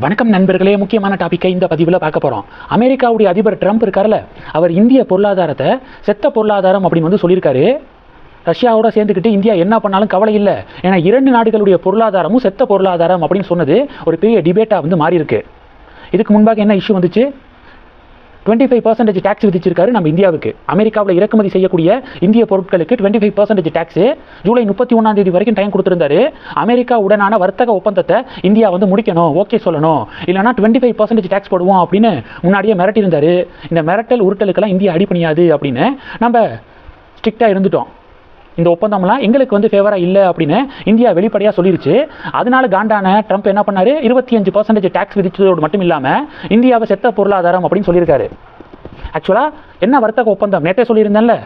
வணக்கம் நண்பர்களே முக்கியமான டாப்பிக்கை இந்த பதிவில் பார்க்க போகிறோம் அமெரிக்காவுடைய அதிபர் ட்ரம்ப் இருக்கார்ல அவர் இந்திய பொருளாதாரத்தை செத்த பொருளாதாரம் அப்படின்னு வந்து சொல்லியிருக்காரு. ரஷ்யாவோட சேர்ந்துக்கிட்டு இந்தியா என்ன பண்ணாலும் கவலை இல்லை. ஏன்னா இரண்டு நாடுகளுடைய பொருளாதாரமும் செத்த பொருளாதாரம் அப்படின்னு சொன்னது ஒரு பெரிய டிபேட்டாக வந்து மாறி இருக்கு இதுக்கு முன்பாக என்ன இஷ்யூ வந்துச்சு? டுவெண்ட்டி ஃபைவ் பர்சன்டேஜ் டேக்ஸ் விதிச்சிருக்காரு நம்ம இந்தியாவுக்கு. அமெரிக்காவில் இறக்குமதி செய்யக்கூடிய இந்திய பொருட்களுக்கு twenty five percentage tax July முப்பத்தி ஒன்றாம் தேதி வரைக்கும் டைம் கொடுத்துருந்தாரு. அமெரிக்கா உடனான வர்த்தக ஒப்பந்தத்தை இந்தியா வந்து முடிக்கணும் ஓகே சொல்லணும். இல்லைனா டுவெண்ட்டி ஃபைவ் பர்சன்டேஜ் டேக்ஸ் போடுவோம் அப்படின்னு முன்னாடியே மிரட்டியிருந்தாரு. இந்த மிரட்டல் உருட்டலுக்கெல்லாம் இந்தியா அடிப்பணியாது அப்படின்னு நம்ம ஸ்ட்ரிக்டாக இருந்துட்டோம். இந்த ஒப்பந்தம்லாம் எங்களுக்கு வந்து ஃபேவராக இல்லை அப்படின்னு இந்தியா வெளிப்படையாக சொல்லிருச்சு. அதனால காண்டான ட்ரம்ப் என்ன பண்ணார்? இருபத்தி அஞ்சு பர்சன்டேஜ் டேக்ஸ் விதிச்சதோடு மட்டும் இல்லாமல் இந்தியாவை செத்த பொருளாதாரம் அப்படின்னு சொல்லியிருக்காரு. ஆக்சுவலாக என்ன வர்த்தக ஒப்பந்தம்? நேற்றே சொல்லியிருந்தேன்ல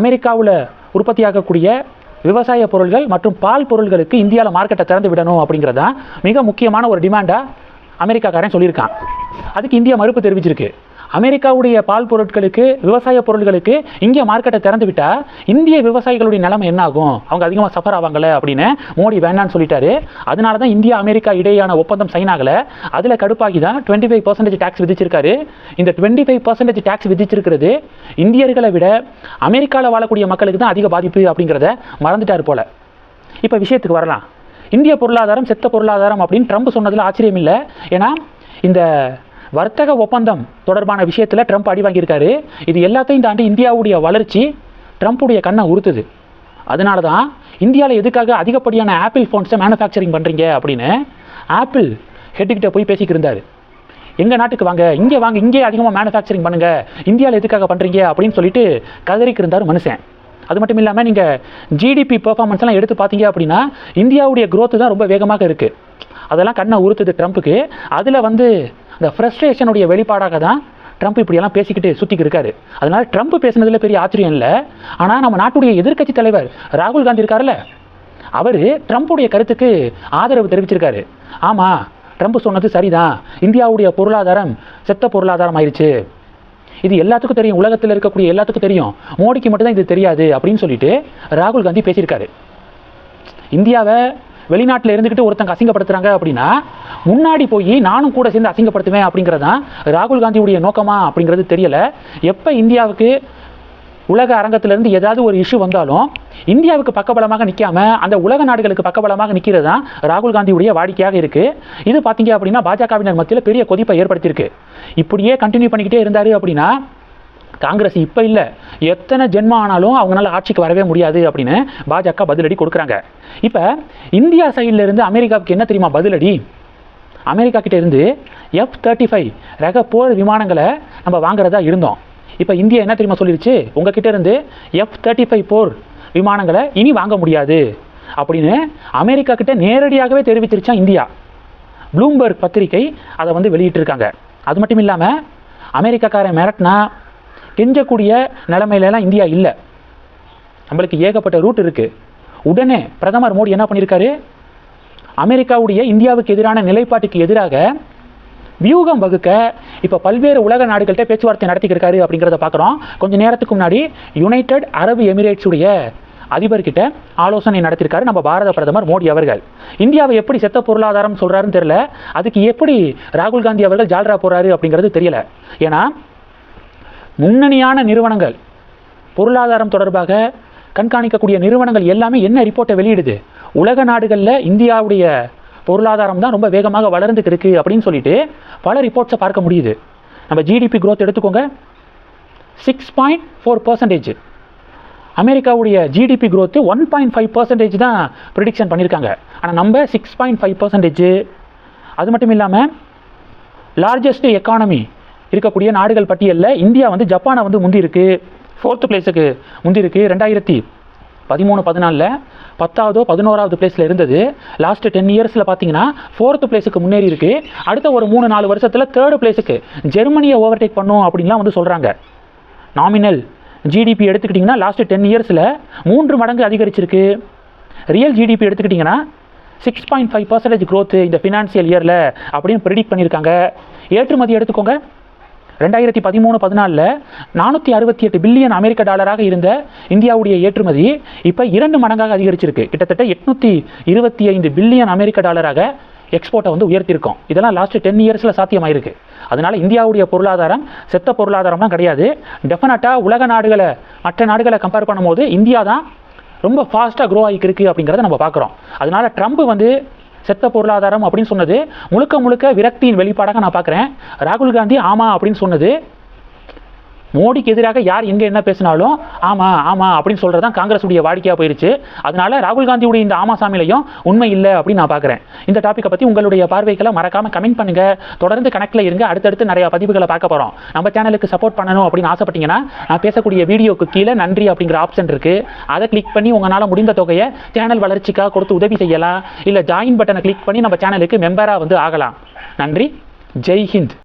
அமெரிக்காவில் உற்பத்தியாகக்கூடிய விவசாய பொருள்கள் மற்றும் பால் பொருள்களுக்கு இந்தியாவில் மார்க்கெட்டை திறந்து விடணும் அப்படிங்கிறது தான் மிக முக்கியமான ஒரு டிமாண்டாக அமெரிக்காக்காரன் சொல்லியிருக்கான். அதுக்கு இந்தியா மறுப்பு தெரிவிச்சிருக்கு. அமெரிக்காவுடைய பால் பொருட்களுக்கு விவசாய பொருட்களுக்கு இங்கே மார்க்கெட்டை திறந்து விட்டால் இந்திய விவசாயிகளுடைய நிலைமை என்ன ஆகும்? அவங்க அதிகமாக சஃபர் ஆவாங்களே அப்படின்னு மோடி வேண்டான்னு சொல்லிட்டாரு. அதனால தான் இந்தியா அமெரிக்கா இடையேயான ஒப்பந்தம் சைன் ஆகலை. அதில் கடுப்பாகி தான் டுவெண்ட்டி ஃபைவ் பர்சன்டேஜ் டேக்ஸ் விதிச்சிருக்காரு. இந்த டுவெண்ட்டி ஃபைவ் பர்சன்டேஜ் டேக்ஸ் விதிச்சிருக்கிறது இந்தியர்களை விட அமெரிக்காவில் வாழக்கூடிய மக்களுக்கு தான் அதிக பாதிப்பு அப்படிங்கிறத மறந்துட்டார் போல. இப்போ விஷயத்துக்கு வரலாம். இந்திய பொருளாதாரம் செத்த பொருளாதாரம் அப்படின்னு ட்ரம்ப் சொன்னதில் ஆச்சரியம் இல்லை ஏன்னா இந்த வர்த்தக ஒப்பந்தம் தொடர்பான விஷயத்தில் ட்ரம்ப் அடி வாங்கியிருக்காரு. இது எல்லாத்தையும் தாண்டி இந்தியாவுடைய வளர்ச்சி ட்ரம்ப்புடைய கண்ணை உறுத்துது. அதனால தான் இந்தியாவில் எதுக்காக அதிகப்படியான ஆப்பிள் ஃபோன்ஸை மேனுஃபேக்சரிங் பண்ணுறீங்க அப்படின்னு ஆப்பிள் ஹெட்டுக்கிட்ட போய் பேசிக்கிட்டு இருந்தார். எங்கள் நாட்டுக்கு வாங்க இங்கே வாங்க இங்கே அதிகமாக மேனுஃபேக்சரிங் பண்ணுங்கள் இந்தியாவில் எதுக்காக பண்ணுறீங்க அப்படின்னு சொல்லிட்டு கதறிக்கு இருந்தார் மனுஷன். அது மட்டும் இல்லாமல் நீங்கள் ஜிடிபி பெர்ஃபார்மன்ஸ்லாம் எடுத்து பார்த்தீங்க அப்படின்னா இந்தியாவுடைய க்ரோத்து தான் ரொம்ப வேகமாக இருக்குது அதெல்லாம் கண்ணை உறுத்துது ட்ரம்ப்புக்கு அதில் வந்து இந்த ஃப்ரஸ்ட்ரேஷனுடைய வெளிப்பாடாக தான் ட்ரம்ப் இப்படியெல்லாம் பேசிக்கிட்டு சுற்றிக்கு இருக்காரு. அதனால் ட்ரம்ப் பேசுனதில் பெரிய ஆச்சரியம் இல்லை. ஆனால் நம்ம நாட்டுடைய எதிர்க்கட்சி தலைவர் ராகுல் காந்தி இருக்கார்ல அவர் ட்ரம்ப்புடைய கருத்துக்கு ஆதரவு தெரிவிச்சிருக்காரு. ஆமாம் ட்ரம்ப் சொன்னது சரிதான். இந்தியாவுடைய பொருளாதாரம் செத்த பொருளாதாரம் ஆயிடுச்சு இது எல்லாத்துக்கும் தெரியும். உலகத்தில் இருக்கக்கூடிய எல்லாத்துக்கும் தெரியும். மோடிக்கு மட்டும்தான் இது தெரியாது அப்படின்னு சொல்லிட்டு ராகுல் காந்தி பேசியிருக்காரு. இந்தியாவை வெளிநாட்டில் இருந்துக்கிட்டு ஒருத்தங்க அசிங்கப்படுத்துறாங்க அப்படின்னா முன்னாடி போய் நானும் கூட சேர்ந்து அசிங்கப்படுத்துவேன் அப்படிங்கிறது தான் ராகுல் காந்தியுடைய நோக்கமா அப்படிங்கிறது தெரியல. எப்போ இந்தியாவுக்கு உலக அரங்கத்திலிருந்து ஏதாவது ஒரு இஷ்யூ வந்தாலும் இந்தியாவுக்கு பக்கபலமாக நிற்காம அந்த உலக நாடுகளுக்கு பக்கபலமாக நிற்கிறது தான் ராகுல் காந்தியுடைய வாடிக்கையாக இருக்குது இது பார்த்தீங்க அப்படின்னா பாஜகவினர் மத்தியில் பெரிய கொதிப்பை ஏற்படுத்தியிருக்கு. இப்படியே கண்டினியூ பண்ணிக்கிட்டே இருந்தார் அப்படின்னா காங்கிரஸ் இப்போ இல்லை. எத்தனை ஜென்மம் ஆனாலும் அவங்களால ஆட்சிக்கு வரவே முடியாது அப்படின்னு பாஜக பதிலடி கொடுக்குறாங்க. இப்போ இந்தியா சைடில் இருந்து அமெரிக்காவுக்கு என்ன தெரியுமா பதிலடி? அமெரிக்கா கிட்ட இருந்து எஃப் தேர்ட்டி ஃபைவ் ரக போர் விமானங்களை நம்ம வாங்குறதா இருந்தோம். இப்போ இந்தியா என்ன தெரியுமா சொல்லிருச்சு? உங்ககிட்ட இருந்து எஃப் தேர்ட்டி ஃபைவ் போர் விமானங்களை இனி வாங்க முடியாது அப்படின்னு அமெரிக்கா கிட்ட நேரடியாகவே தெரிவிச்சிருச்சான் இந்தியா. ப்ளூம்பர்க் பத்திரிகை அதை வந்து வெளியிட்டிருக்காங்க. அது மட்டும் இல்லாமல் அமெரிக்காக்காரன் மிரட்டினா கெஞ்சக்கூடிய நிலைமையிலலாம் இந்தியா இல்லை. நம்மளுக்கு ஏகப்பட்ட ரூட் இருக்குது உடனே பிரதமர் மோடி என்ன பண்ணியிருக்காரு அமெரிக்காவுடைய இந்தியாவுக்கு எதிரான நிலைப்பாட்டுக்கு எதிராக வியூகம் வகுக்க இப்போ பல்வேறு உலக நாடுகள்கிட்ட பேச்சுவார்த்தை நடத்திக்கிருக்காரு அப்படிங்கிறத பார்க்குறோம் கொஞ்சம் நேரத்துக்கு முன்னாடி யுனைடெட் அரபு எமிரேட்ஸுடைய அதிபர்கிட்ட ஆலோசனை நடத்தியிருக்காரு நம்ம பாரத பிரதமர் மோடி அவர்கள். இந்தியாவை எப்படி செத்த பொருளாதாரம் சொல்கிறாருன்னு தெரியல. அதுக்கு எப்படி ராகுல் காந்தி அவர்கள் ஜால்ரா போகிறாரு அப்படிங்கிறது தெரியல. ஏன்னா முன்னணியான நிறுவனங்கள் பொருளாதாரம் தொடர்பாக கண்காணிக்கக்கூடிய நிறுவனங்கள் எல்லாமே என்ன ரிப்போர்ட்டை வெளியிடுது? உலக நாடுகளில் இந்தியாவுடைய பொருளாதாரம் தான் ரொம்ப வேகமாக வளர்ந்துட்டு இருக்குது அப்படின்னு சொல்லிட்டு பல ரிப்போர்ட்ஸை பார்க்க முடியுது. நம்ம ஜிடிபி க்ரோத் எடுத்துக்கோங்க. சிக்ஸ் பாயிண்ட் ஃபோர் பர்சன்டேஜ் அமெரிக்காவுடைய GDP growth one point five percentage தான் ப்ரிடிக்ஷன் பண்ணியிருக்காங்க ஆனால் நம்ம சிக்ஸ் பாயிண்ட் ஃபைவ் பர்சன்டேஜ் அது மட்டும் இல்லாமல் லார்ஜஸ்ட் எக்கானமி இருக்கக்கூடிய நாடுகள் பட்டியலில் இந்தியா வந்து ஜப்பானை வந்து முந்தி இருக்கு. ஃபோர்த்து பிளேஸுக்கு முந்தி இருக்கு. ரெண்டாயிரத்தி பதிமூணு பதினாலில் பத்தாவதோ பதினோராவது பிளேஸில் இருந்தது. லாஸ்ட் டென் இயர்ஸில் பார்த்தீங்கன்னா ஃபோர்த்து பிளேஸுக்கு முன்னேறி இருக்கு. அடுத்த ஒரு மூணு நாலு வருஷத்தில் தேர்டு பிளேஸுக்கு ஜெர்மனியை ஓவர்டேக் பண்ணும் அப்படின்லாம் வந்து சொல்கிறாங்க நாமினல் ஜிடிபி எடுத்துக்கிட்டிங்கன்னா லாஸ்ட் டென் இயர்ஸில் மூன்று மடங்கு அதிகரிச்சிருக்கு. ரியல் ஜிடிபி எடுத்துக்கிட்டிங்கன்னா six point five percentage growth இந்த ஃபினான்சியல் இயரில் அப்படின்னு ப்ரிடிக்ட் பண்ணியிருக்காங்க. ஏற்றுமதி எடுத்துக்கோங்க. ரெண்டாயிரத்தி பதிமூணு பதினாலில் நானூற்றி அறுபத்தி எட்டு பில்லியன் அமெரிக்க டாலராக இருந்த இந்தியாவுடைய ஏற்றுமதி இப்போ இரண்டு மடங்காக அதிகரிச்சிருக்கு. கிட்டத்தட்ட எட்நூற்றி இருபத்தி ஐந்து பில்லியன் அமெரிக்க டாலராக எக்ஸ்போர்ட்டை வந்து உயர்த்தியிருக்கோம். இதெல்லாம் லாஸ்ட் டென் இயர்ஸில் சாத்தியமாயிருக்கு. அதனால் இந்தியாவுடைய பொருளாதாரம் செத்த பொருளாதாரம்லாம் கிடையாது. டெஃபினட்டாக உலக நாடுகளை மற்ற நாடுகளை கம்பேர் பண்ணும்போது இந்தியா தான் ரொம்ப ஃபாஸ்ட்டாக க்ரோ ஆகிருக்கு அப்படிங்கிறத நம்ம பார்க்குறோம். அதனால ட்ரம்ப் வந்து செத்த பொருளாதாரம் அப்படின்னு சொன்னது முழுக்க முழுக்க விரக்தியின் வெளிப்பாடாக நான் பார்க்குறேன். ராகுல் காந்தி ஆமாம் அப்படின்னு சொன்னது மோடிக்கு எதிராக யார் எங்கே என்ன பேசினாலும் ஆமாம் ஆமாம் அப்படின்னு சொல்கிறது தான் காங்கிரஸுடைய வாடிக்கையாக போயிருச்சு. அதனால ராகுல் காந்தியுடைய இந்த ஆமா சாமியிலையும் உண்மை இல்லை அப்படின்னு நான் பார்க்குறேன். இந்த டாப்பிக்கை பற்றி உங்களுடைய பார்வைகளை மறக்காமல் கமெண்ட் பண்ணுங்கள் தொடர்ந்து கணக்கில் இருங்க. அடுத்தடுத்து நிறைய பதிவுகளை பார்க்க போகிறோம் நம்ம சேனலுக்கு சப்போர்ட் பண்ணணும் அப்படின்னு ஆசைப்பட்டீங்கன்னா நான் பேசக்கூடிய வீடியோக்கு கீழே நன்றி அப்படிங்கிற ஆப்ஷன் இருக்குது அதை கிளிக் பண்ணி உங்களால் முடிந்த தொகையை சேனல் வளர்ச்சிக்காக கொடுத்து உதவி செய்யலாம். இல்லை ஜாயின் பட்டனை கிளிக் பண்ணி நம்ம சேனலுக்கு மெம்பராக வந்து ஆகலாம். நன்றி. ஜெய் ஹிந்த்.